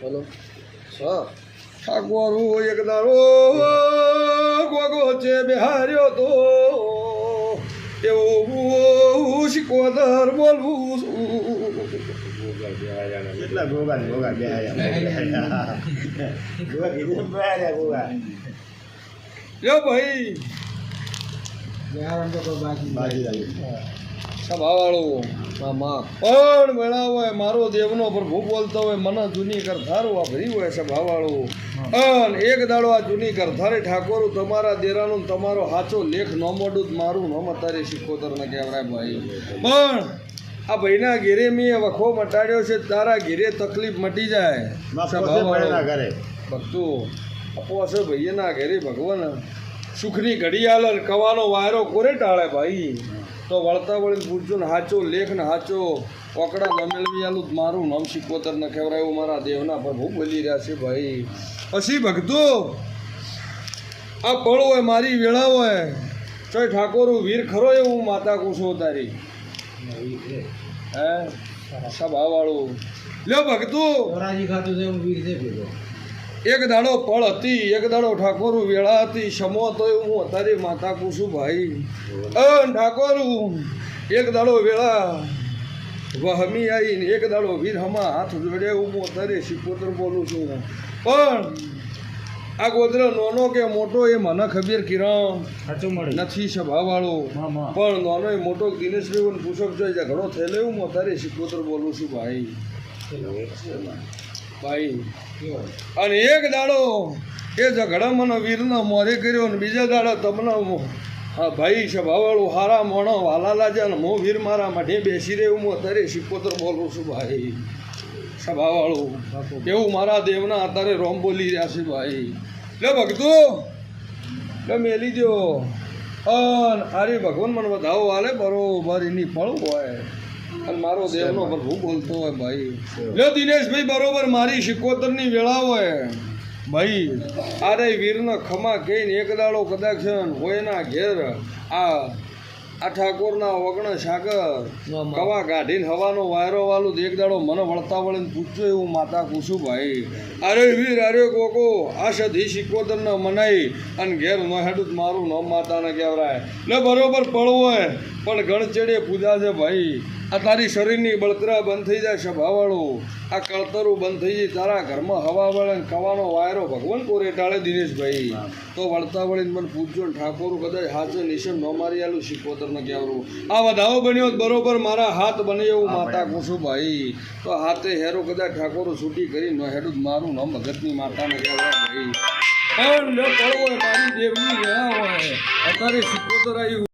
બોલો. હા. ઠાકોરું એક દારો ગોગો છે બિહાર્યો તો. એવું શીખોદર બોલવું કેટલા ગોગા ગોગા ગોગા લ્યો ભાઈ. બાજી આવી સભાવાળું મામા પણ હોય મારો દેવનો પ્રભુ બોલતો હોય મને જૂની કર આ ભરી હોય સભાવાળું. અન એક દાડો આ જૂની કર થારે ઠાકોરું તમારા દેરાનું ને તમારો હાચો લેખ નો મોડું મારું ન મતારે શીખોતર ને કહેવાય ભાઈ. પણ આ ભાઈના ઘેરે મેં વખો મટાડ્યો છે તારા ઘેરે તકલીફ મટી જાય. પડેલા ઘરે. ભક્તો આપો હશે ભાઈના ઘેરે ભગવાન. સુખની ઘડી આલે કવાનો વાયરો કોરે ટાળે ભાઈ? તો વળતા વળીને પૂછજો ને હાચો લેખ ને હાચો ઓકડા ન મેળવી આલું મારું નામ શીખવતર ન ખવડાય એવું મારા દેવના પ્રભુ બોલી રહ્યા છે ભાઈ. પછી ભક્તો, આ પળ હોય, મારી વેળા હોય, ચોય ઠાકોરું વીર ખરો એવું માતા કુશો તારી. હે? સભાવાળું લ્યો ભક્તું. રાજી ખાતું છે હું વીર છે ભેગો. એક દાડો પળ હતી એક દાડો ઠાકોરું વેળા હતી. સમો તો હું અત્યારે માતા કુસું ભાઈ અ ઠાકોરું એક દાડો વેળા વહમી આવીને એક દાડો વીર હમા હાથ જોડે હું અત્યારે શિકોતર બોલું છું. પણ આ ગોદરો નાનો કે મોટો એ મને ખબર કિરણ સાચું મળે નથી સ્વભાવવાળો. પણ નાનો એ મોટો દિનેશભાઈ પૂછક જોઈ ઘણો થયેલો હું અત્યારે શિકોતર બોલું છું ભાઈ. ભાઈ અને એક દાડો એ ઝઘડા મને વીરનો મોરે કર્યો ને બીજા દાડો તમને હા ભાઈ સભાવાળું હારા મોણો વાલા લાજા ને હું વીર મારા માઠે બેસી રહ્યું, હું અત્યારે સિકોતર બોલું છું ભાઈ. સભાવાળું, એવું મારા દેવના અત્યારે રોમ બોલી રહ્યા છે ભાઈ. લે ભક્તો, લે મેલી દો અન અરે ભગવાન મને વધાવો હાલે, બરોબર, એની ફળ હોય. અને મારો દેવનો પ્રભુ બોલતો હોય ભાઈ? લ્યો દિનેશભાઈ બરોબર મારી શિકોતરની વેળા હોય ભાઈ આરે વીરનો ખમા કહીને એક દાડો કદાચ છે ને હોય ના ઘેર આ આ ઠાકોરના વગણ સાગર કવા કાઢીને હવાનો વાયરો વાલું એક દાડો મને વળતા વળીને પૂછજો એવું માતા પૂછું ભાઈ. અરે વીર અરે કોકો આ સધી શિકોતર ન મનાઈ અને ઘેર ન હેડું મારું ન માતાને કહેવરાય ને બરોબર પડવો હોય. પણ ગણચેડે પૂજા છે ભાઈ. આ તારી શરીરની બળતરા બંધ થઈ જાય સ્વભાવવાળું આ કળતરું બંધ થઈ જાય તારા ઘરમાં હવા વળે ને કવાનો વાયરો ભગવાન કોરે ટાળે દિનેશભાઈ. તો વળતા વળીને મને પૂછજો ને ઠાકોરું કદાચ હાથે નિશન ન મારી આલું શિકોતર ન કહેવરું આ વધાવો બન્યો બરોબર મારા હાથ બને એવું માતા કુસુભાઈ ભાઈ. તો હાથે હેરો કદાચ ઠાકોરો છૂટી કરી ન હેડું જ મારું ન ભગતની માતાને કહેવાય ભાઈ. પણ લ્યો પડવો મારી દેવની રહ્યા હોય. અત્યારે શિકોતર આવ્યું